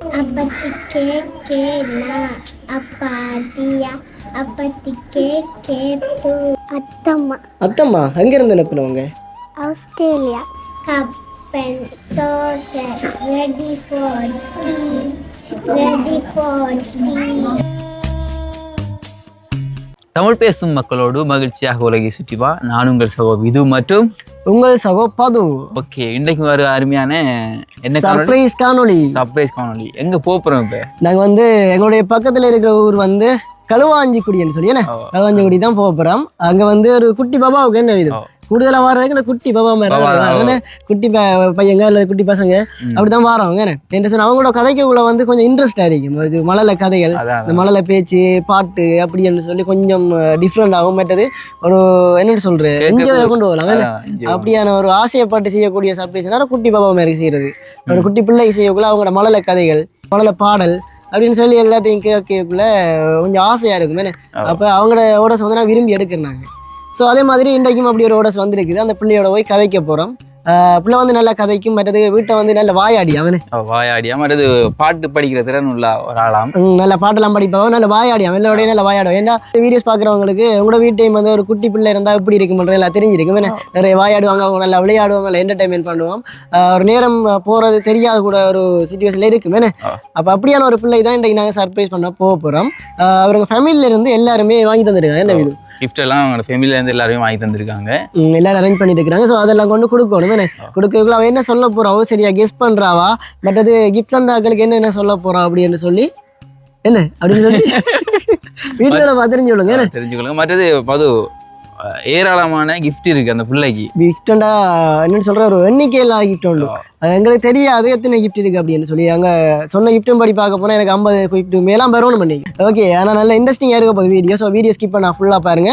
அப்பத்திக்கே கேனா அப்பாத்தியா அப்பத்திக்கே கேட்டு. அத்தம்மா. அத்தம்மா எங்கேருந்து அனுப்புனவங்க? Australia. Cup and saucer ready for ready for tea Tamil பேசும் மக்களோடு மகிழ்ச்சியாக உலகை சுற்றி வா. நான் உங்கள் சகோ விது மற்றும் உங்கள் சகோ பது. ஓகே இன்றைக்கு ஒரு அருமையான என்ன சர்ப்ரைஸ் காணொளி. சர்ப்ரைஸ் காணொளி. எங்க போறோம் இப்ப? நாங்க வந்து எங்களுடைய பக்கத்துல இருக்கிற ஊர் வந்து களுவாஞ்சிக்குடின்னு சொல்லி என்ன. களுவாஞ்சிக்குடி தான் போக போறோம். அங்க வந்து ஒரு குட்டி பாபாவுக்கு என்ன இது ஓ. கூடுதலா வர்றதுக்கு இந்த குட்டி பாபா மாதிரி குட்டி பையங்க இல்ல குட்டி பசங்க? அப்படிதான் வாரவங்க என்ன சொன்னா அவங்களோட கதைக்குள்ள வந்து கொஞ்சம் இன்ட்ரெஸ்ட் ஆയിരിக்கும் இது மழலை கதைகள் இந்த மழலை பேச்சு பாட்டு அப்படின்னு சொல்லி கொஞ்சம் டிஃப்ரெண்ட் ஆகும். மற்றது ஒரு என்னன்னு சொல்றது? என்ஜாய் கொண்டு போகலாம் அப்படியான ஒரு ஆசையப்பட்டு செய்யக்கூடிய சர்ப்ரைஸ் குட்டி பாபா மாதிரி செய்யறது. ஒரு குட்டி பிள்ளை செய்யக்குள்ள அவங்களோட மழலை கதைகள் மழலை பாடல் அப்படின்னு சொல்லி எல்லாத்தையும் கேட்கக்குள்ள கொஞ்சம் ஆசையா இருக்கும் அப்போ அவங்களோட ஓடஸ் வந்து நான் விரும்பி எடுக்கிறாங்க ஸோ அதே மாதிரி இன்றைக்கும் அப்படி ஒரு ஓடஸ் வந்திருக்குது. அந்த பிள்ளையோட போய் கதைக்க போகிறோம் பிள்ளை வந்து நல்லா கதைக்கும் மற்றது வீட்டை வந்து நல்ல வாயாடி அவனு. வாயாடியா மற்றது பாட்டு படிக்கிற திறன் உள்ள ஒரு ஆளாம் நல்ல பாட்டெல்லாம் படிப்பாவும் நல்ல வாயாடி அவன். எல்லாரோடய நல்ல வாயாடும் ஏன்னா வீடியோஸ் பார்க்குறவங்களுக்கு உங்களோட வீட்டையும் வந்து ஒரு குட்டி பிள்ளை இருந்தால் எப்படி இருக்கும்ன்ற எல்லாம் தெரிஞ்சிருக்கும். நிறைய வாயாடுவாங்க அவங்க நல்லா விளையாடுவாங்க நல்லா என்டர்டைன்மெண்ட் பண்ணுவோம் ஒரு நேரம் போகிறது தெரியாத கூட ஒரு சுச்சுவேஷனில் இருக்கும். அப்போ அப்படியான ஒரு பிள்ளை தான் இன்றைக்கு நாங்கள் சர்ப்ரைஸ் பண்ண போக போகிறோம் அவருங்க ஃபேமிலியில இருந்து எல்லாருமே வாங்கி தந்துருக்காங்க. என்ன இது கிஃப்ட் எல்லாம் அவங்களோட ஃபேமிலில இருந்து எல்லாரையும் வாங்கி தந்திருக்காங்க. எல்லாரும் அரேஞ்ச் பண்ணிட்டு இருக்காங்க ஸோ அதெல்லாம் கொண்டு கொடுக்கணும். என்ன? கொடுக்கக்குள்ள அவ என்ன சொல்ல போறாவோ சரியா கெஸ் பண்றாவா? பட் அது கிஃப்ட் தந்தாக்களுக்கு என்ன என்ன சொல்ல போறா அப்படின்னு சொல்லி? என்ன? அப்படின்னு சொல்லி வீட்டில் பார்த்து தெரிஞ்சு விடுங்க தெரிஞ்சுக்கொள்ளுங்க. மற்றது பது ஏராளமான gift இருக்கு அந்த பிள்ளைக்கு. கிஃப்டண்டா என்னன்னு சொல்ற ஒரு எண்ணிக்கையில் கிஃப்ட் உண்டு. அது எங்களுக்கு தெரியாது எத்தனை கிஃப்ட் இருக்கு அப்படின்னு சொல்லி. அங்க சொன்ன கிஃப்ட்டும் படி பார்க்க போனா எனக்கு ஐம்பது கிஃப்ட் மேலாம் வரணும் பண்ணி ஓகே ஆனால் நல்ல இன்ட்ரெஸ்டிங்காக இருக்க போகுது வீடியோ ஸோ வீடியோ ஸ்கிப் பண்ண ஃபுல்லாக பாருங்க.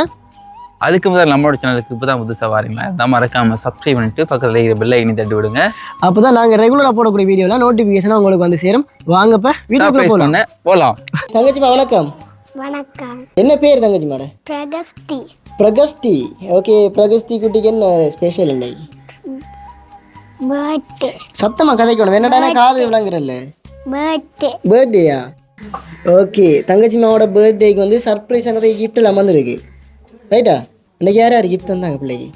அதுக்கு முதல்ல நம்மளோட சேனலுக்கு இப்போ தான் புதுசாக வாரீங்களா? அதான் மறக்காம சப்ஸ்கிரைப் பண்ணிட்டு பக்கத்தில் இருக்கிற பெல் ஐக்கனை தட்டி விடுங்க. அப்பதான் நாங்க ரெகுலரா போடக்கூடிய வீடியோலாம் நோட்டிஃபிகேஷன் உங்களுக்கு வந்து சேரும். வாங்கப்ப வீடியோக்குள்ள போகலாம் போகலாம் தங்கச்சிமா வணக்கம். வணக்கம். என்ன பேர் தங்கச்சி மேடம் பிரகஸ்தி. குட்டிக்கு என்ன ஸ்பெஷல் இன்னைக்கு பர்த்டே சத்தமா கதைக்கணும் என்னடா எனக்கு காது விளங்குறல்ல பர்த்டே பர்த்டேயா ஓகே தங்கச்சி மாவோட பர்த்டேக்கு வந்து சர்ப்ரைஸ் நிறைய gift எல்லாம் வந்திருக்கு ரைட்டா இன்னைக்கு யார் யார் கிஃப்ட் தந்தாங்க பிள்ளைக்கு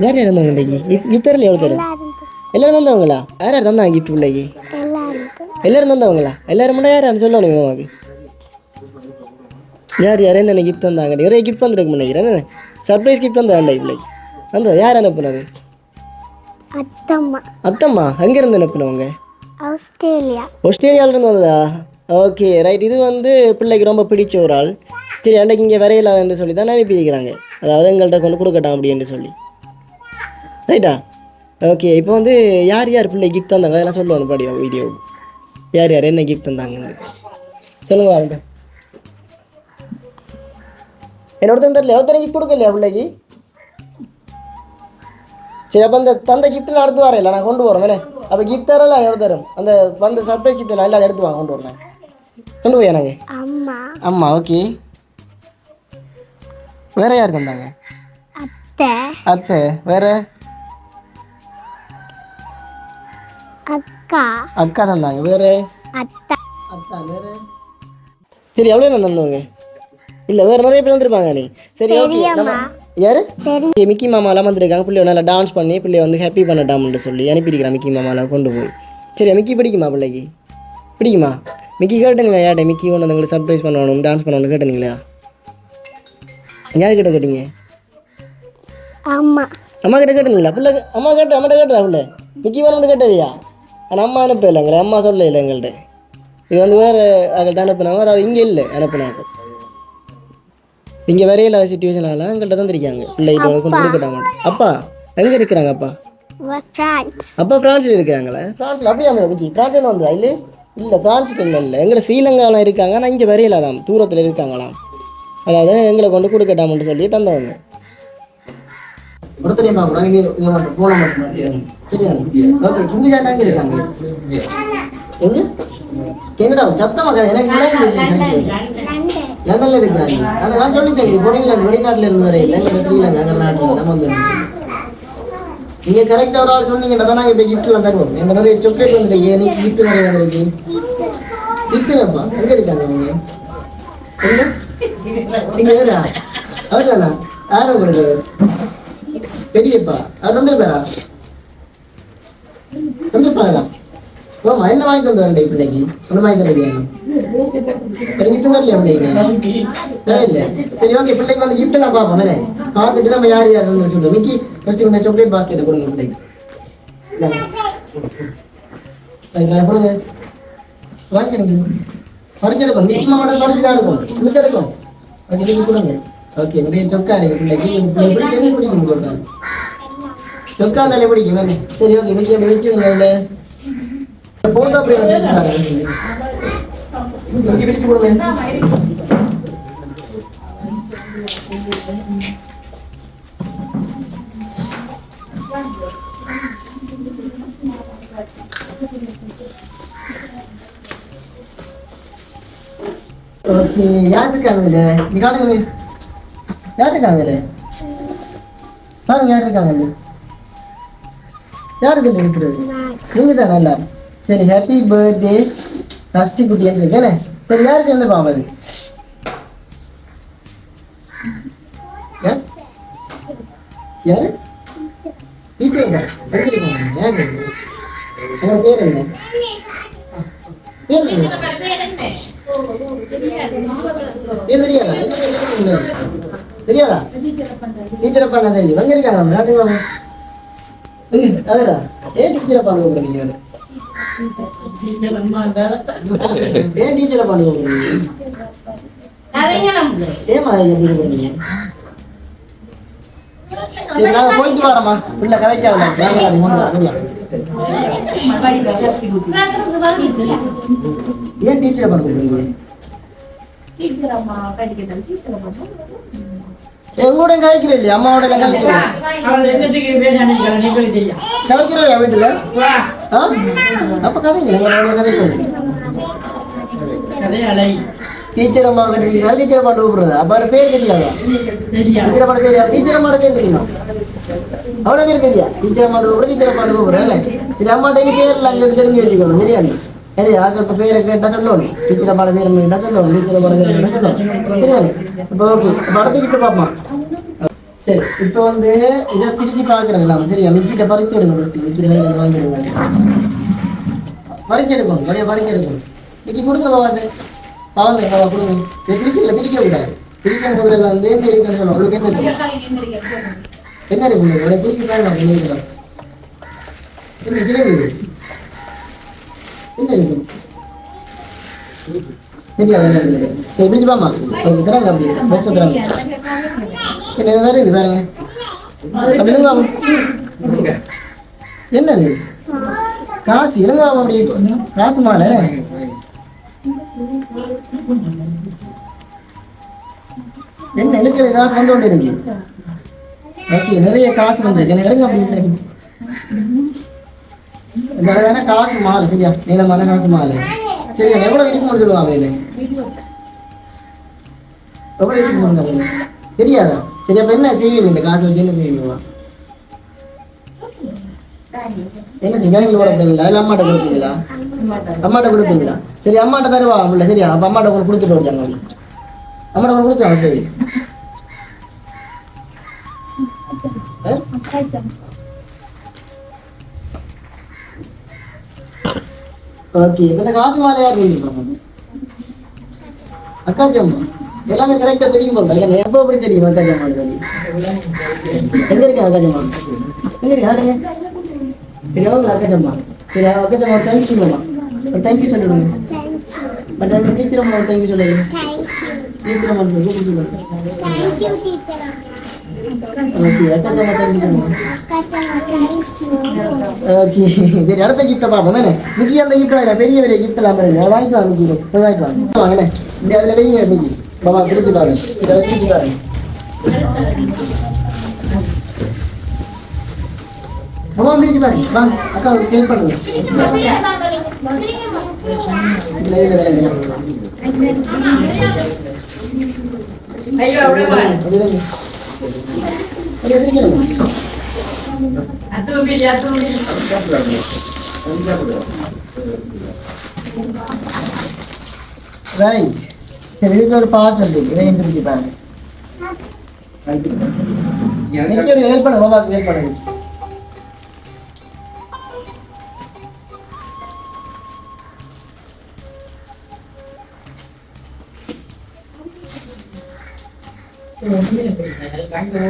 யார் யார் தந்தாங்க இன்னைக்கு கிஃப்ட் தரல எவ்வளோ தரும் எல்லாரும் தந்தவங்களா யார் யார் தந்தாங்க கிஃப்ட் பிள்ளைக்கு எல்லாரும் தந்தவங்களா எல்லாரும் முன்னாடி யார் யார் சொல்லணும் மாமாக்கு யார் யார் என்ன கிஃப்ட் தந்தாங்க நிறைய கிஃப்ட் வந்துருக்கு நினைக்கிறேன் சர்ப்ரைஸ் கிஃப்ட் வந்தா இல்லை பிள்ளைக்கு வந்தா யார் அனுப்புனது? அத்தம்மா. அத்தம்மா? எங்கேருந்து அனுப்புனவங்க ஆஸ்திரேலியா. ஆஸ்திரேலியால இருந்து வந்ததா ஓகே ரைட் இது வந்து பிள்ளைக்கு ரொம்ப பிடிச்ச ஒரு ஆள். சரி அன்றைக்கு இங்கே வரையில்லாதுன்னு சொல்லி தான் அனுப்பியிருக்கிறாங்க அதாவது எங்கள்கிட்ட கொண்டு கொடுக்கட்டாம் அப்படின்னு சொல்லி. ரைட்டா ஓகே இப்போ வந்து யார் யார் பிள்ளை கிஃப்ட் தந்தாங்க? அதெல்லாம் சொல்லுவாங்க படியா வீடியோ யார் யார் என்ன கிஃப்ட் தந்தாங்கன்னு. சொல்லுங்க வாங்க என்னோட தெரியல எவ்வளோ கிஃப்ட் கொடுக்கலையா பிள்ளைக்கு? சரி அப்போ அந்த தந்த கிஃப்ட்டில் அடுத்து வரேன் இல்லை நான் கொண்டு வேணே அப்போ கிஃப்ட் தரல எவ்வளோ தரும் அந்த வந்த சர்ப்ரைஸ் கிஃப்ட் அதை எடுத்து வாங்க கொண்டு வரேன். கொண்டு போய் எனக்கு? அம்மா. ஓகே வேற யார் தந்தாங்க? அத்தை. அத்தை வேற? அக்கா. அக்கா தந்தாங்க வேற? அத்தா. அத்தா வேற? சரி எவ்வளோ தான் தந்தவங்க இல்லை வேற நிறைய பேர் வந்திருப்பாங்க நீ. சரி ஓகே நம்ம யாரு? மிக்கி மாமாலாம் வந்திருக்காங்க. பிள்ளைய நல்லா டான்ஸ் பண்ணி பிள்ளைய வந்து ஹாப்பி பண்ணட்டாம்னு சொல்லி அனுப்பியிருக்கிறேன் மிக்கி மாமாலாம் கொண்டு போய். சரி மிக்கி பிடிக்குமா பிள்ளைக்கு? பிடிக்குமா? மிக்கி கேட்டீங்களா யார்ட்ட மிக்கி கொண்டு வந்து உங்களுக்கு சர்ப்ரைஸ் பண்ணணும் டான்ஸ் பண்ணணும்னு கேட்டீங்களா? யார்கிட்ட கேட்டீங்க? அம்மா. அம்மா கிட்ட கேட்டீங்களா? பிள்ளை அம்மா கேட்ட அம்மாட்ட கேட்டதா பிள்ளை? மிக்கி வேணும்னு கேட்டதையா ஆனால் அம்மா அனுப்ப இல்லைங்களே அம்மா சொல்ல இல்லை எங்கள்கிட்ட இது வந்து வேறு அவங்கள்ட்ட அனுப்புனாங்க அதாவது இங்கே இல்லை அனுப்புனாங்க. இங்கே வேற இல்லாத சுச்சுவேஷனால எங்கள்கிட்ட தான் இருக்காங்க பிள்ளைகிட்ட கொண்டு கொடுக்கட்டாங்க அப்பா. எங்கே இருக்கிறாங்க அப்பா? அப்பா பிரான்ஸில் இருக்கிறாங்களே? பிரான்ஸில் அப்படியா மேடம் மிக்கி பிரான்ஸில் வந்தா இல்லை இல்லை பிரான்ஸில் இல்லை இல்லை. எங்களை ஸ்ரீலங்காவில் இருக்காங்க ஆனால் இங்கே வரையிலாதாம் தூரத்தில் இருக்காங்களாம். அதாவது எங்களை கொண்டு கொடுக்கட்டாமன்னு சொல்லி தந்தவங்க. ஒருத்தரையும் பார்க்கலாம் இங்கே இங்கே மட்டும் போன மட்டும் சரியா? ஓகே இருக்காங்க? எங்க? எங்கடா சத்தமாக எனக்கு லண்டன்ல இருக்கிறாங்க. அதை நான் சொல்லி தெரியுது பொருள் வெளிநாட்டுல இருந்து வரையில். எங்க ஸ்ரீலங்கா எங்க நம்ம வந்து நீங்க கரெக்டா ஒரு ஆள் சொன்னீங்கன்னா தான் இப்ப gift எல்லாம் தருவோம். இந்த நிறைய சாக்லேட் வந்துருக்கு எனக்கு கிஃப்ட் நிறைய வந்திருக்கு பிக்சரப்பா எங்க இருக்காங்க அவங்க? எங்க? நீங்க வேறா அவர் தானா யாரும் உங்களுக்கு? பெரியப்பா. அவர் வந்திருப்பாரா வந்திருப்பாங்களா ஓமா என்ன வாங்கி தந்து வரேன் பிள்ளைக்கு ஒன்று வாங்கி தரலையா ஒரு கிஃப்ட் தரலையா பிள்ளைக்கு தரல சரி ஓகே பிள்ளைக்கு வந்து கிஃப்ட் எல்லாம் பார்ப்போம் தானே பார்த்துட்டு நம்ம யார் யார் வந்து சொல்லுவோம் மிக்கி ஃபர்ஸ்ட் இந்த சாக்லேட் பாஸ்கெட் கொடுங்க பிள்ளைக்கு கொடுங்க வாங்கிடுங்க பறிச்செடுக்கும் மிக்கி மாவட்டம் பறிச்சு தான் எடுக்கும் எடுக்கும் ஓகே நீங்கள் கொடுங்க ஓகே நிறைய சொக்கா இருக்கு பிள்ளைக்கு பிடிச்சது பிடிக்கும் சொக்கா பிடிக்கும் சரி ஓகே மிக்கி அப்படி வச்சுடுங்க போட்டோ அப்படியே வந்து பிடிச்சு கொடுங்க ஓகே நீ காணுங்க பாருங்க யாருக்கு நீங்க தான் நல்லா சரி ஹாப்பி பர்த்டே ஃபர்ஸ்ட் குட்டின்னு இருக்கேனே சரி யார் சேர்ந்து பாம்பது யார் யாரு? டீச்சர் உங்க பேர் என்ன? பேர் என்ன? ஏன் தெரியாதா? தெரியாதா? டீச்சர் பண்ண தெரியும்? எங்க இருக்காங்க அவங்க? நாட்டுக்கு அதரா ஏன் டீச்சரை பண்ண கூப்பிடுறீங்க ஏன் டீச்சரை பண்ண கூப்பிடுறீங்க ஏமா எப்படி கூப்பிடுறீங்க சரி நாங்க போயிட்டு வரோம்மா. உள்ள கதைக்காக நாங்க அது கொண்டு ஏன் டீச்சரை பண்ண கூப்பிடுறீங்க எங்களோட கதைக்கிறேன் இல்லையா அம்மாவோட கதைக்கிறேன் கதைக்கிறோம் வீட்டுல? அப்ப கதைங்க எங்களோட கதைக்கிறோம் டீச்சர் அம்மா கட்டிக்கிறீங்க டீச்சர் அம்மா கூப்பிடுறது அப்ப அவர் பேர் தெரியாதா. டீச்சர் அம்மா பேர்? டீச்சர் அம்மா பேர் தெரியுமா? அவட பேர் தெரியா? டீச்சர் அம்மா கூப்பிடுற டீச்சர் அம்மா கூப்பிடுறேன் சரி அம்மாட்ட எங்க பேர்ல அங்க தெரிஞ்சு வச்சுக்கணும் சரியா இப்ப பேரை கேட்டா சொல்லணும். டீச்சர் அம்மாட பேர் கேட்டா சொல்லணும். டீச்சர் அம்மாட பேர் கேட்டா சொல்லணும். சரியா இப்ப ஓகே. இப்ப அடுத்த கிட்ட பாப்போம். சரி இப்போ வந்து இதை பிரிச்சு பாக்குறேங்களா சரியா மிக்கிட்ட பறிச்சு எடுங்க ஃபர்ஸ்ட் மிக்கிட்ட கையில வாங்கிடுங்க பறிச்சு எடுக்கணும் நிறைய பறிச்சு எடுக்கணும் மிக்கி கொடுங்க பாவாட்டு பாவங்க பாவா கொடுங்க இதை பிரிக்கல பிரிக்க கூடாது பிரிக்க முதல்ல வந்து எந்த இருக்குன்னு சொல்லணும் உங்களுக்கு என்ன இருக்கு என்ன இருக்கு உங்களுக்கு உடைய பிரிக்க தான் நான் பண்ணிருக்கலாம் என்ன கிடையாது என்ன இருக்கு தெரியாது என்ன இருக்கு. சரி பிரிச்சு பாமா? ஓகே தராங்க அப்படி. பாக்ஸ் தராங்க. என்ன வேற? இது பாருங்க. அப்படிங்க. என்னது? காசு இருங்க பாப்போம் அப்படி? காசு மாலை என்ன எடுக்கிற காசு வந்து கொண்டு இருக்கு. ஓகே நிறைய காசு வந்து எனக்கு எடுங்க அப்படி. காசு மாலை சரியா? நீளமான காசு மாலை. சரியா? எவ்வளவு இருக்கும்னு சொல்லுவாங்க சொல்லுவாங்க தெரியாதா? சரி அப்ப என்ன செய்வீங்க இந்த காசு வச்சு என்ன செய்வீங்க? என்ன செய்வீங்க? பேங்க்ல போறீங்களா இல்ல அம்மாட்ட கொடுப்பீங்களா? அம்மாட்ட கொடுப்பீங்களா? சரி அம்மாட்ட தருவா அப்படில சரியா? அப்ப அம்மாட்ட கூட கொடுத்துட்டு வச்சாங்க அம்மாட்ட கொண்டு கொடுத்துருவாங்க போய் ஓகே இந்த காசு மாலையா யார் அக்காச்சி அம்மா எல்லாமே கரெக்டா தெரியும் போல இல்லைங்க எப்போ எப்படி தெரியும் அக்காச்சி அம்மா எங்க இருக்கு அக்காச்சி அம்மா எங்க இருக்கு? ஆடுங்க சரி அவங்க அக்காச்சி அம்மா சரி அக்காச்சி அம்மா தேங்க்யூ சொல்லுமா ஒரு தேங்க்யூ சொல்லிடுங்க. பட் எங்க டீச்சர் அம்மா ஒரு தேங்க்யூ சொல்லுங்க. டீச்சர் அம்மா கூப்பிட்டு சொல்லுங்க. சரி அடுத்த கிஃப்ட்டை பார்ப்போம் என்ன மிக்கி அந்த கிஃப்ட் வாங்க பெரிய பெரிய கிஃப்ட் எல்லாம் வருது அதை வாங்கிட்டு வாங்க மிக்கி போய் வாங்கிட்டு வாங்க வாங்கண்ணே இந்த அதில் வைங்க மிக்கி பாபா பிரிச்சு பாருங்க சரி அதை பிரிச்சு பாருங்க அம்மா பிரிச்சு பாருங்க வாங்க அக்கா ஹெல்ப் பண்ணுங்க இதுல இதுல இதுல அப்படி வைங்க. அப்படியே பிரிக்கணும் ரைட் சரி இதுக்கு ஒரு பார்சல் இருக்கு இதையும் பிரிச்சு பாருங்க எனக்கு ஒரு ஹெல்ப் பண்ண பாபாக்கு ஹெல்ப் பண்ணுங்க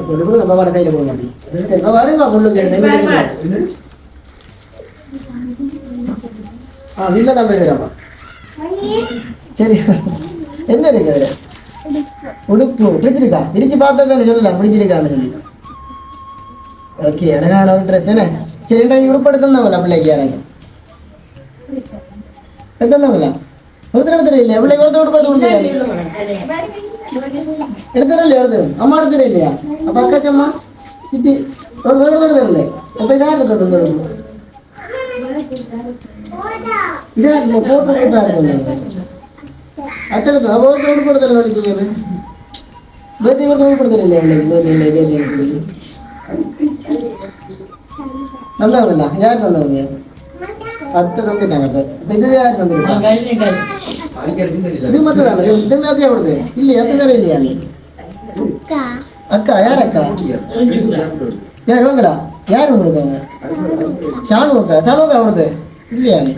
கொண்டு கொடுங்க பாபாட கையில கொடுங்க அப்படி. சரி பாபா அடுங்க கொள்ளுங்க சரி என்ன இருக்கு அதுல உடுப்பு பிடிச்சிருக்கா பிரிச்சு பார்த்தா தானே சொல்லலாம் பிடிச்சிருக்கான்னு சொல்லி ஓகே அழகான ஒரு ட்ரெஸ் என்ன சரி பிள்ளைக்கு எடுத்திருந்தாங்களா ஒருத்தர் எடுத்துரு இல்லையா பிள்ளைக்கு ஒருத்தர் உடுப்பு எடுத்து கொடுத்துருக்காங்க எடுத்துறா இல்லையா ஒருத்தர் அம்மா எடுத்துரு இல்லையா அப்ப அக்காச்சம்மா சித்தி ஒரு ஒரு ஒருத்தர் இல்லை அப்ப இதான் எடுத்து வந்து இதா இந்த போட்டு போட்டு எடுத்து அத்தனை அவ ஒருத்தர் இல்லையா இல்லை தந்தவங்க அத்தை தந்துட்டாங்க அப்ப. இப்ப இது மட்டும் தானே இது மேத்தியா கொடுத்து இல்லையா அத்தை தர இல்லையா நீ அக்கா அக்கா யார் அக்கா யார் வாங்கடா யார் உங்களுக்கு அவங்க ஷானு அக்கா ஷானு அக்கா கொடுத்து இல்லையா நீ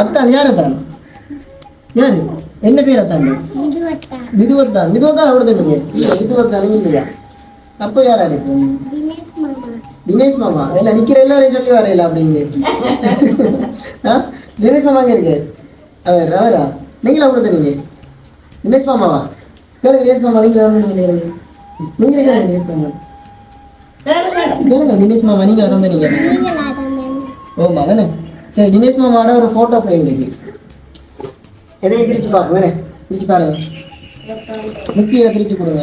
அத்தான் யார் அத்தான் யாரு என்ன பேர் அத்தான் விதுவத்தான் விதுவத்தான் கொடுத்து நீங்க இல்ல விதுவத்தான் நீங்க இல்லையா அப்போ யாரா இருக்கு தினேஷ் மாமா. இல்லை நிற்கிற இல்ல நிக்கிற எல்லாரையும் சொல்லி வரையில அப்படிங்க ஆ? தினேஷ் மாமா எங்க இருக்கு அவர் அவரா? நீங்களா கொடுத்த நீங்க? தினேஷ் மாமாவா? கேளுங்க தினேஷ் மாமா நீங்களா வந்து நீங்க கேளுங்க நீங்களே கேளுங்க தினேஷ் மாமா. கேளுங்க தினேஷ் மாமா நீங்களா தந்து நீங்க? ஓமா வேணே சரி தினேஷ் மாமாவோட ஒரு ஃபோட்டோ ஃப்ரேம் இருக்கு. எதையும் பிரித்து பார்ப்போம் வேணே பிரிச்சு பாருங்க. முக்கிய பிரித்து கொடுங்க.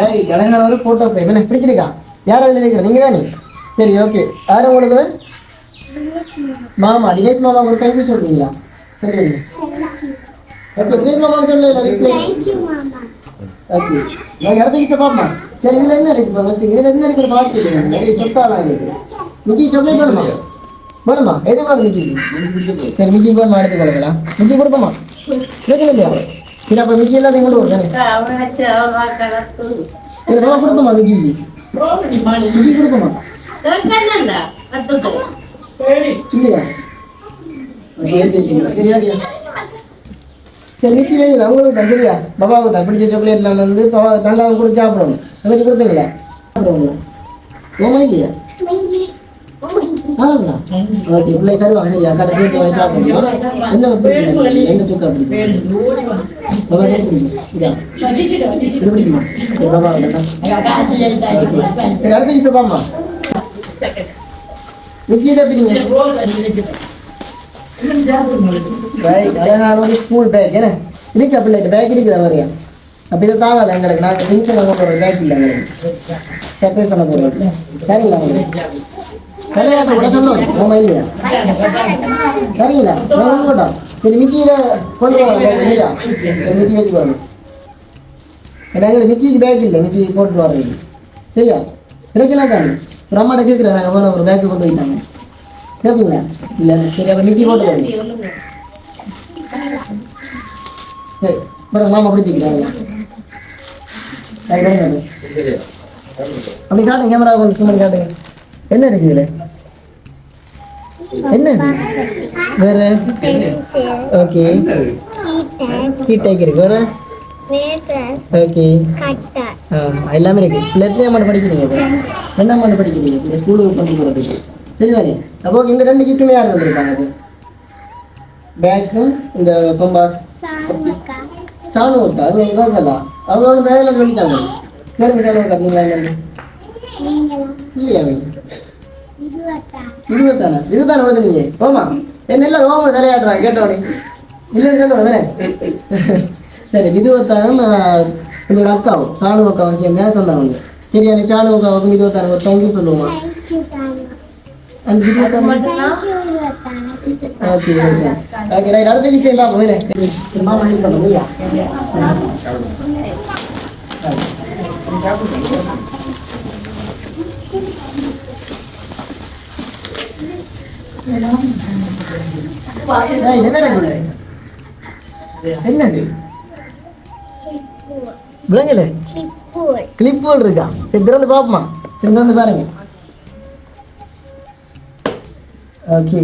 ஏய் கடங்கால ஒரு ஃபோட்டோ ஃப்ரேம் என்ன பிடிச்சிருக்கா? யார் அதில் நினைக்கிறேன் நீங்கள் தானே சரி ஓகே யார் உங்களுக்கு மாமா தினேஷ் மாமா ஒரு தேங்க்யூ சொல்றீங்களா? சொல்றீங்க ஓகே தினேஷ் மாமா சொல்லல ரிப்ளை ஓகே நான் இடத்துக்கு பாப்பா சரி இதுல என்ன இருக்கு ஃபர்ஸ்ட் இதுல என்ன இருக்கு? பாத்து நிறைய சொத்தாலாம் இருக்கு மிக்கி சாக்லேட் வேணுமா வேணுமா எது வேணும் மிக்கி சரி மிக்கி வேணுமா எடுத்து கொடுக்கலாம். மிக்கி கொடுப்போமா? பிரச்சனை இல்லையா சரி அப்போ மிக்கி எல்லாத்தையும் கொண்டு வருதானே சரி மாமா கொடுப்போமா மிக்கி மிக்கி கொடுப்போமா? இல்லையா? சரி மிக்கி வேணும் உங்களுக்கு தான் சரியா? பாபாவுக்கு தான். பிடிச்ச சாக்லேட்லாம் வந்து பாபாவுக்கு தான் கூட எனக்கு கொடுத்தீங்களா ஓமா இல்லையா? ஆமாங்களா ஓகே பிள்ளை தருவாங்க சரியா கடை போயிட்டு வாங்கி சாப்பிடணும் என்ன பிடிக்கும் எந்த சுக்கா பிடிக்கும் பாபா என்ன பிடிக்கும் இதா இது பிடிக்குமா? சரி பாபா சரி அடுத்த இப்போ பாமா. மிக்கி இதை பிடிங்க. ரைட் அழகான ஒரு ஸ்கூல் பேக் என்ன? இருக்கா பிள்ளைகிட்ட பேக் இருக்குதா வரையா அப்போ இதை தாங்கல எங்களுக்கு நாங்கள் திங்ஸ் எல்லாம் கொண்டு வரோம் பேக் இல்லை எங்களுக்கு. செப்பரேட் பண்ண போகிறோம் சரிங்களா? உங்களுக்கு விளையாட்ட கூட சொல்லணும் ஆமா இல்லையா சரிங்களா நான் கொண்டு சரி மிக்கியில கொண்டு போகலாம் சரியா சரி மிக்கி வச்சுக்கோங்க ஏன்னா எங்களுக்கு மிக்கிக்கு பேக் இல்லை மிக்கி போட்டு வர்றது சரியா பிரச்சனை தானே ஒரு அம்மாட்ட கேட்குறேன் நாங்கள் போன ஒரு பேக்கு கொண்டு போயிட்டாங்க கேட்பீங்களா இல்லை சரி அப்போ மிக்கி போட்டு வரணும் சரி மேடம் மாமா பிடிச்சிக்கிறாங்க அப்படி காட்டுங்க கேமரா கொண்டு சும்மா காட்டுங்க என்ன இருக்குது இதுல என்ன வேற? ஓகே சீட்டர் இருக்கு. வேற? ஓகே எல்லாமே இருக்கு. இல்லை அமௌண்ட் படிக்கிறீங்க இப்போ? ரெண்டாம் படிக்கிறீங்க. கொண்டு சரிதானே அப்போ இந்த ரெண்டு கிஃப்ட்டுமே யார் தந்திருக்காங்க அது பேக்கும் இந்த கொம்பாஸ் சாணு அது எங்க இருக்கலாம் அவங்களோட தேவையில்லை சொல்லிட்டாங்க. கேளுங்க சாணு நீங்களா இல்லையா இருபத்தானே இருபத்தானே விழுந்து நீங்க ஓமா என்ன எல்லாம் ரோமன் தலையாடுறான் கேட்டோடனே இல்லைன்னு சொல்லுவேன் வேற சரி விதுவத்தானும் உங்களோட அக்காவும் சாணு அக்காவும் சேர்ந்து தந்தாங்க. சரியா நீ சாணு ஒரு தேங்க்யூ சொல்லுவோமா தேங்க்யூ இருபத்தாறு ஓகே ஓகே ஓகே ரைட் அடுத்த ஜிபே பார்ப்போம் வேற மாமா ஹெல்ப் பண்ணுங்க இல்லையா ஏய், என்ன நடக்குது? என்னது விளங்கல கிளிப்பூர் கிளிப் போல் இருக்கா? சரி திறந்து பார்ப்போமா? சரி திறந்து பாருங்க. ஓகே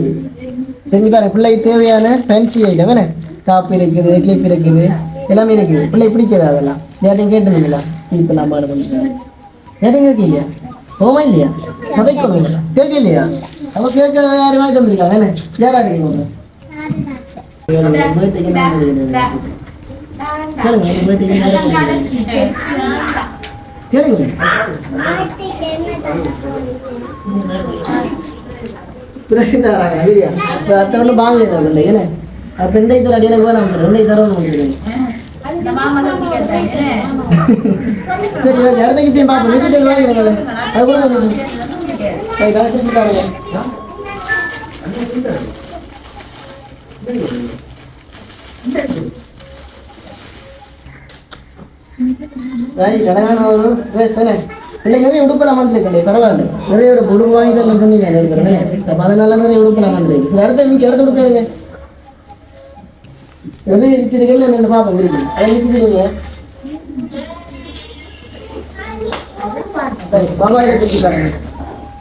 சரி பாருங்க. பிள்ளைக்கு தேவையான ஃபேன்சி ஐட்டம் என்ன? காப்பி இருக்குது கிளிப் இருக்குது எல்லாமே இருக்குது. பிள்ளை பிடிக்காது அதெல்லாம்? யார்ட்டையும் கேட்டுருந்தீங்களா? இப்போ நான் பாடு பண்ணுறேன் யார்ட்டையும் கேட்க இல்லையா? ஓமா இல்லையா கதைக்கு கேட்க இல்லையா அப்போ கேட்க யாரும் வாங்கிட்டு வந்திருக்காங்க என்ன யாரா இருக்கீங்க சரி ஓகே அடுத்த இப்படியும் பார்ப்போம் அது கூட கொஞ்சம் சரி கதை திருப்பி பாருங்க ரைட் அழகான ஒரு ட்ரெஸ் என்ன இல்லை நிறைய உடுப்பெல்லாம் வந்துருக்கேன் பரவாயில்ல. நிறைய உடுப்பு வாங்கி தான் சொன்னீங்க எடுக்கிறேன் அப்போ அதனால நிறைய உடுப்பெல்லாம் வந்துருக்கு சரி அடுத்த மீக்கு அடுத்த உடுப்பு எடுங்க எப்படி விட்டுருக்கீங்க நான் பாப்பா திருப்பி அதை விட்டுருக்கீங்க சரி மாமா இதை பிடிச்சி பாருங்க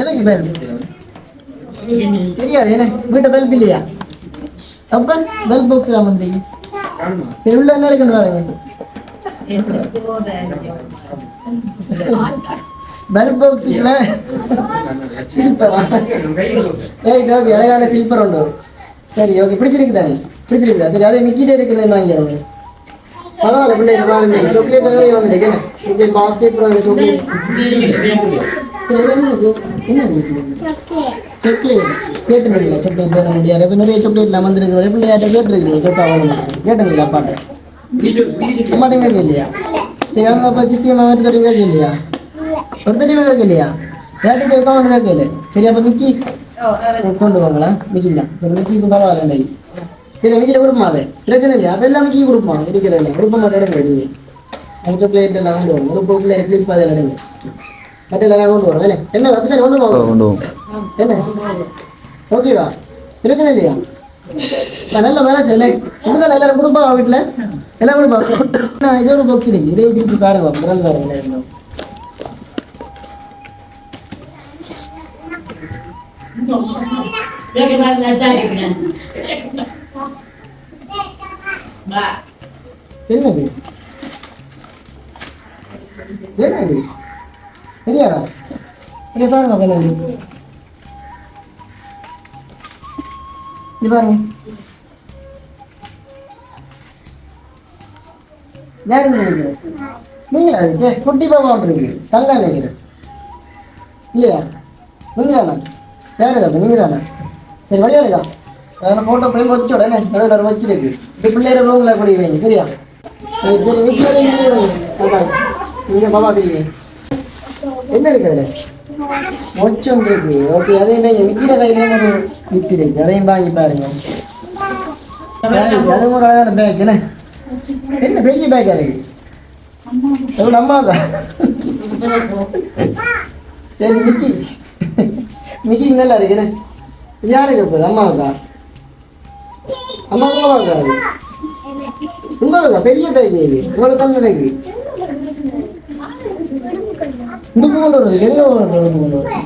எதுக்கு பெல் தெரியாது என்ன வீட்டை பெல்ப் இல்லையா? அப்ப பெல் பாக்ஸ் வந்து. சரி உள்ள என்ன இருக்குன்னு பாருங்க. பெல் பாக்ஸுக்குள்ள சில்பரா ஏய் ஓகே அழகான சில்பர் உண்டு. சரி ஓகே பிடிச்சிருக்கு தானே பிடிச்சிருக்குதா சரி அதை மிக்கிட்டே இருக்கிறது வாங்கிடுங்க பரவாயில்ல பிள்ளை வாங்க சாக்லேட் நிறைய வந்துட்டு சாக்லேட் பாஸ்கெட் சாக்லேட் என்ன சாக்லேட் கேட்டுருக்கீங்களா சாக்லேட் வேணும் முடியாது இப்போ நிறைய சாக்லேட்லாம் வந்துருக்குற பிள்ளையாட்ட கேட்டுருக்கீங்க சொட்டா வாங்கணும் கேட்டீங்களா அப்பாட்ட. அம்மாட்டையும் கேட்க இல்லையா சரி அவங்க அப்பா சித்தி அம்மா வீட்டுக்காரையும் கேட்க இல்லையா ஒருத்தரையுமே கேட்க இல்லையா யார்கிட்ட அக்கௌண்ட் கேட்கல. சரி அப்போ மிக்கி கொண்டு வாங்களா மிக்கி தான். சரி மிக்கிக்கு பரவாயில்ல மிக்கிட்ட கொடுப்போம் அதை? பிரச்சனை இல்லையா அப்போ எல்லாம் மிக்கி கொடுப்போம்? கிடைக்கிறது இல்லை கொடுக்க மாட்டேன் எடுங்க நீங்க அந்த சாக்லேட் எல்லாம் கொண்டு வரும். ஒரு போக்குல கிளிப் அதை எடுங்க மற்றதெல்லாம் கொண்டு வரும். என்ன? என்ன அப்படித்தான் கொண்டு வாங்க கொண்டு என்ன? ஓகேவா பிரச்சனை இல்லையா? நான் நல்ல மனசு என்ன இப்படிதான் எல்லாரும் கொடுப்பா வீட்டில்? எல்லாம் கொடுப்பா. நான் இது ஒரு பாக்ஸ் இருக்கு. இதே பிரிச்சு பாருங்க. திறந்து பாருங்க. என்ன இருக்குன்னு. என்னது என்னது தெரியாதா இங்கே பாருங்க அப்ப என்னது இது பாருங்க யாரு நினைக்கிறேன் நீங்களா அது சே குட்டி பாப்பா இருக்கு தங்கா நினைக்கிறேன் இல்லையா நீங்க தானே யாரு தான் நீங்க தானே சரி வழியா இருக்கா அதில் ஃபோட்டோ ஃப்ரேம் வச்சு உடனே நடுவில் வச்சிருக்கு. இப்படி பிள்ளைகிற ரூமில் கூடி வைங்க சரியா? சரி சரி வீட்டில் நீங்கள் நீங்கள் பாப்பா பிடிங்க என்ன இருக்கு அதில்? மொச்சம் இருக்கு. ஓகே அதே மாதிரி விற்கிற கையிலே ஒரு விட்டு இருக்கு. அதையும் வாங்கி பாருங்க. அது ஒரு அழகான பேக் என்ன? என்ன பெரிய பேக்கா இருக்கு எவ்வளோ அம்மாவுக்கா? சரி மிக்கி மிக்கி நல்லா இருக்கு என்ன? யாருக்கு போகுது? அம்மாவுக்கா? அம்மாவுக்கு அம்மாவுக்கா அது உங்களுக்கு பெரிய பேக் இது. உங்களுக்கு அந்த பேக் உடுப்பு கொண்டு வரதுக்கு எங்க போகிறது கொண்டு வரது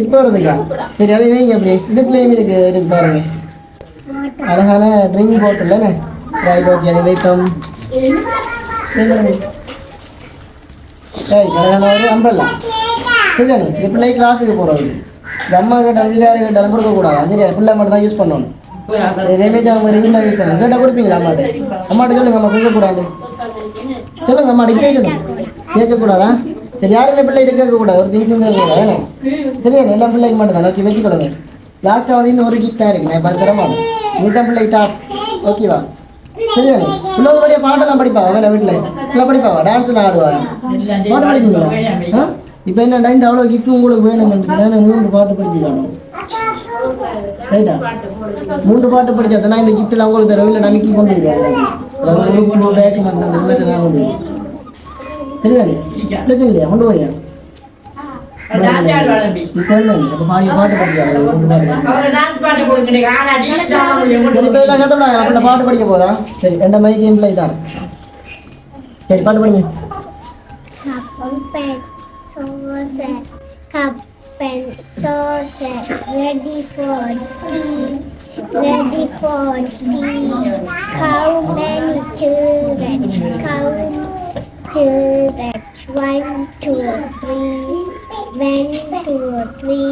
இப்போ வரதுக்கா. சரி அதை வைங்க அப்படி இடுப்புலையும் இருக்கு இருக்கு பாருங்க. அழகான ட்ரிங்க் பாட்டில் ரைட் ஓகே அதை வைப்போம். ரைட் அழகான ஒரு அம்பரல்லா சரிதானே இந்த பிள்ளை கிளாஸுக்கு போகிறது இந்த கிட்ட கேட்டாலும் சரி யாரும் கேட்டாலும் கொடுக்கக்கூடாது. சரி பிள்ளை மட்டும் தான் யூஸ் பண்ணணும். ரேமேஜ் அவங்க ரெகுலராக பண்ணணும் கேட்டால் கொடுப்பீங்களா அம்மாட்ட? அம்மாட்ட சொல்லுங்க அம்மா கொடுக்கக்கூடாது சொல்லுங்க அம்மா இப்படியே சொல்லுங்க. கேட்கக்கூடாதா? சரி யாருமே பிள்ளை கேட்கக்கூடாது? ஒரு திங்ஸும் கேட்கக்கூடாது ஏன்னா சரியா எல்லா பிள்ளைக்கு மட்டும் தான். ஓகே வச்சுக்கொடுங்க லாஸ்ட்டாக வந்து இன்னும் ஒரு கிஃப்டாக இருக்கு. நான் பார்த்து தரமா? நீ தான் ஓகேவா சரிதானே பிள்ளைபடியாக பாட்டெல்லாம் படிப்பா அவன் வீட்டில். நல்லா படிப்பாவா? டான்ஸ்லாம் ஆடுவா பாட்டு படிப்பீங்களா? ஆ? இப்போ என்னடா இந்த அவ்வளோ கிஃப்ட் உங்களுக்கு வேணும்னு சொல்லி மூன்று பாட்டு படிச்சுக்கணும் ரைட்டா? மூன்று பாட்டு படிச்சா நான் இந்த கிஃப்ட்லாம் உங்களுக்கு தரவில்லை இல்லை நம்பிக்கை கொண்டு போயிருக்கேன் பேக் மட்டும் அந்த மாதிரி நான் கொண்டு போயிருக்கேன் சரிதானே? பிரச்சனை இல்லையா? கொண்டு போய்? இப்போ என்ன? இப்போ பாடி பாட்டு படிக்க போதா? சரி ரெண்டு கேம் தான் சரி பாட்டு படிங்க. Cup and saucer, cup and saucer, ready for tea, ready for tea. How many children? Count children. One, two, three. One, two, three.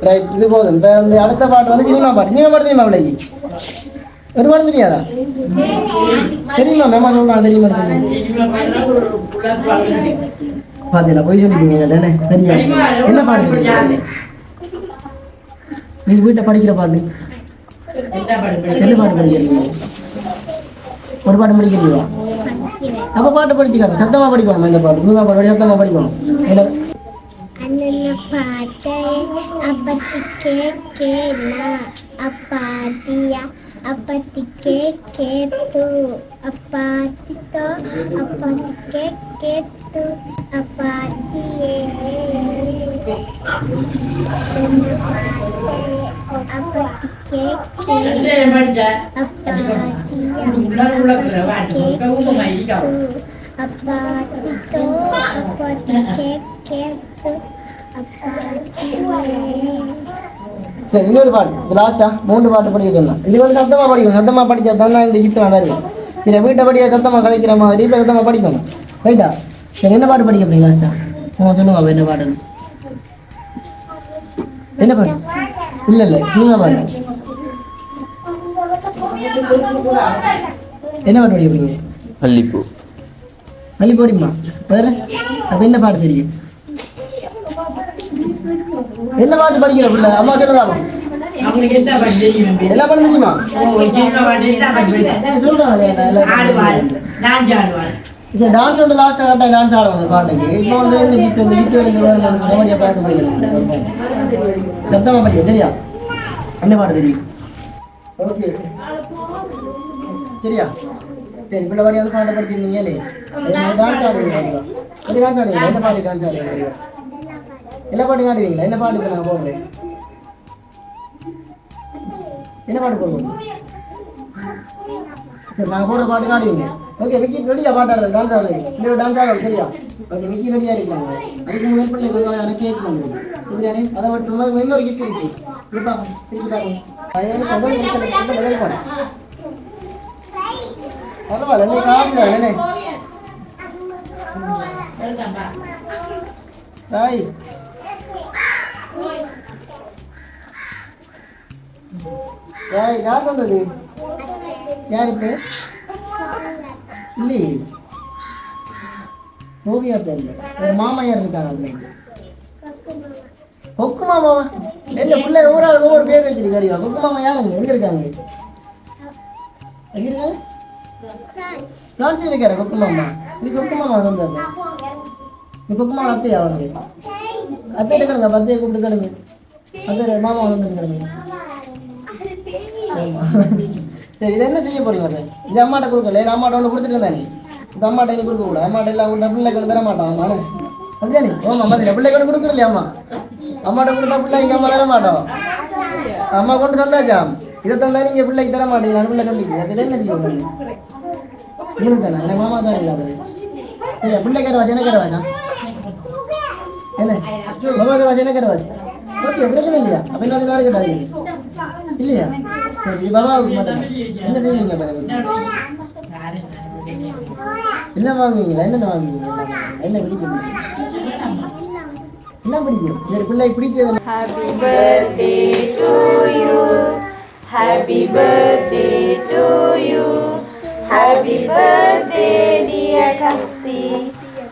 Right இது போதும் இப்போ வந்து அடுத்த பாட்டு வந்து சினிமா பாட்டு சினிமா பாட்டு தெரியுமா பிள்ளைக்கு ஒரு பாட்டு தெரியாதா தெரியுமா மேமா சொல்லலாம் தெரியுமா பாத்தீங்களா போய் சொல்லிட்டீங்க தானே சரியா என்ன பாட்டு தெரியும் நீங்க வீட்டை படிக்கிற பாட்டு? என்ன பாட்டு படிக்கிறீங்க? ஒரு பாட்டு படிக்கிறீங்களா அப்ப பாட்டு படிச்சுக்காரு சத்தமா படிக்கணும் இந்த பாட்டு? சினிமா பாட்டு சத்தமா படிக்கணும். என்ன அண்ணன பார்த்தேன் அப்பத்தி கேக்கேனா அப்பாத்தியா அப்பத்தி கேக்கேத்து அப்பாத்தித்தோ அப்பத்தி கேக்கேத்து அப்பாத்தியே அப்பத்தி கேக்கே அப்பாத்தித்தோ அப்பத்தி கேக்கேத்து அப்பாத்தியே சரி இன்னொரு பாட்டு. இது லாஸ்டா மூன்று பாட்டு படிக்க சொன்னேன் இது வந்து சத்தமா படிக்கணும். சத்தமா படிச்சா தான் இந்த கிஃப்ட் நான் தருவேன் இதை வீட்டை படிக்க சத்தமா கதைக்கிற மாதிரி இப்போ சத்தமா படிக்கணும். ரைட்டா சரி என்ன பாட்டு படிக்க போறீங்க லாஸ்டா உங்க சொல்லுங்க என்ன பாட்டுன்னு. என்ன பாட்டு? இல்ல இல்ல சினிமா பாட்டு. என்ன பாட்டு படிக்க போறீங்க? பள்ளிப்பூ மல்லி போடிமா வேற? அப்ப என்ன பாட்டு தெரியும்? என்ன பாட்டு படிக்கிற பிள்ளை? அம்மா பாப்போம். என்ன பாட்டு தெரியுமா? இது டான்ஸ் வந்து லாஸ்ட் கரெக்டாக டான்ஸ் ஆடுவாங்க பாட்டுக்கு. இப்போ வந்து இந்த கிஃப்ட் இந்த கிஃப்ட் ரெமடியாக பாட்டு படிக்கிறோம் சத்தமாக படிக்கும் சரியா? என்ன பாட்டு தெரியும்? ஓகே. சரியா? சரி இப்போ பாடியாவது பாட்டை படிச்சிருந்தீங்களே டான்ஸ் ஆடுவீங்க எப்படி டான்ஸ் ஆடுவீங்க? என்ன பாட்டு டான்ஸ் ஆடுவீங்க? சரியா எல்லா பாட்டும் ஆடுவீங்களா என்ன பாட்டுக்கு நான் போடுறேன். என்ன பாட்டு போடுவோம் சரி நான் போடுற பாட்டு ஆடுவீங்க ஓகே விக்கி ரெடியா பாட்டு ஆடுறது டான்ஸ் ஆடுறீங்க இல்லை டான்ஸ் ஆடுறது சரியா? ஓகே விக்கி ரெடியா இருக்காங்க. அதுக்கு முதல் பிள்ளை கொஞ்சம் எனக்கு கேக் வந்துருக்கு சரிதானே? அதை மட்டும் இன்னொரு கிஃப்ட் இருக்கு இப்போ திருப்பி பாருங்க அது எனக்கு முதல் பரவாயில்ல ரெண்டு காசு தானே ரைட் ஏய் யார் சொன்னது யாருக்கு? இல்லையே. ஓவியா பேர் ஒரு மாமா யார் இருக்காங்க பிள்ளைங்க கொக்கு மாமாவா என்ன பிள்ளை ஒவ்வொரு ஆளுக்கு ஒவ்வொரு பேர் வச்சிருக்க கொக்கு மாமா யாருங்க எங்க இருக்காங்க? எங்க இருக்காங்க பிரான்ஸ். இருக்காரு கொக்கு மாமா. இது கொக்கு மாமா வந்தாரு இப்போ கொக்கு மாமா அத்தையா வந்து அத்தை எடுக்கணுங்க பத்தையை கூப்பிட்டு கேளுங்க அத்தை மாமா வந்து இருக்காங்க சரி இதை என்ன செய்ய போறீங்க இது அம்மாட்ட கொடுக்கல என் அம்மாட்ட ஒன்று கொடுத்துட்டு தானே இப்போ அம்மாட்ட நீ கொடுக்க கூட அம்மாட்ட எல்லாம் கொடுத்தா பிள்ளைக்கு தர மாட்டான் அம்மா அப்படியானே ஓமா மாதிரி பிள்ளைக்கு கொடுக்குறலையா அம்மா அம்மாட்ட கொடுத்தா இங்கே அம்மா தர மாட்டோம் அம்மா கொண்டு தந்தாச்சா இதை தந்தா நீங்கள் பிள்ளைக்கு தர மாட்டீங்க பிள்ளை கம்மிக்கு அப்ப இதை என்ன செய்ய போறீங்க உங்களுக்கு தானே மாமா தான் இல்லை பிள்ளை இல்லையா பிள்ளை என்ன கரவாச்சா என்ன மாமா கரவாச்சு என்ன கரவாச்சு ஓகே பிரச்சனை இல்லையா அப்ப என்ன நாடு கேட்டாது இல்லையா சரி இது பாபாவுக்கு மட்டும் என்ன செய்வீங்க அப்ப இதுக்கு? என்ன வாங்குவீங்களா என்னென்ன வாங்குவீங்க என்ன பிடிக்கும் என்ன பிடிக்கும் இந்த பிள்ளை பிடிக்கிறது Happy birthday to you. Happy birthday to you. Happy birthday, dear Kasti.